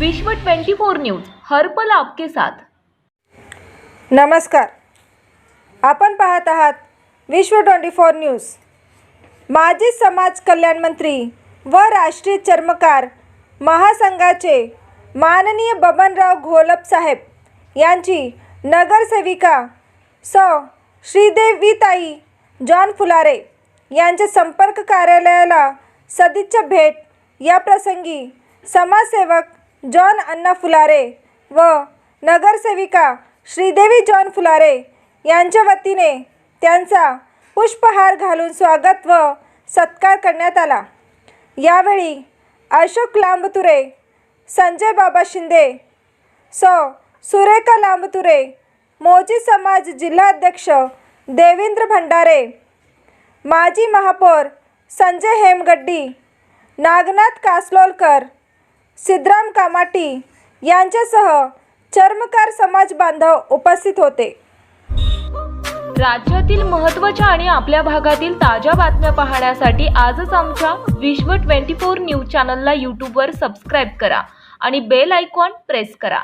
विश्व 24 न्यूज हर्पल आपके साथ. नमस्कार. आपण पाहत आहात विश्व ट्वेंटी फोर न्यूज. माजी समाज कल्याण मंत्री व राष्ट्रीय चर्मकार महासंघाचे माननीय बबनराव घोलप साहेब यांची नगरसेविका सौ. श्रीदेवीताई जॉन फुलारे यांच्या संपर्क कार्यालयाला सदिच्छा भेट. या प्रसंगी समाजसेवक जॉन अण्णा फुलारे व नगरसेविका श्रीदेवी जॉन फुलारे यांच्या वतीने त्यांचा पुष्पहार घालून स्वागत व सत्कार करण्यात आला. यावेळी अशोक लांबतुरे संजय बाबा शिंदे सौ सुरेखा लांबतुरे मोजी समाज जिल्हाध्यक्ष देवेंद्र भंडारे माजी महापौर संजय हेमगड्डी नागनाथ कासलोलकर सिद्धराम कामाटी यांच्यासह चर्मकार समाज बांधव उपस्थित होते. राज्यातील महत्त्वाच्या आणि आपल्या भागातील ताज्या बातम्या पाहण्यासाठी आजच आमच्या विश्व 24 न्यूज चॅनलला यूट्यूबवर सबस्क्राईब करा आणि बेल आयकॉन प्रेस करा.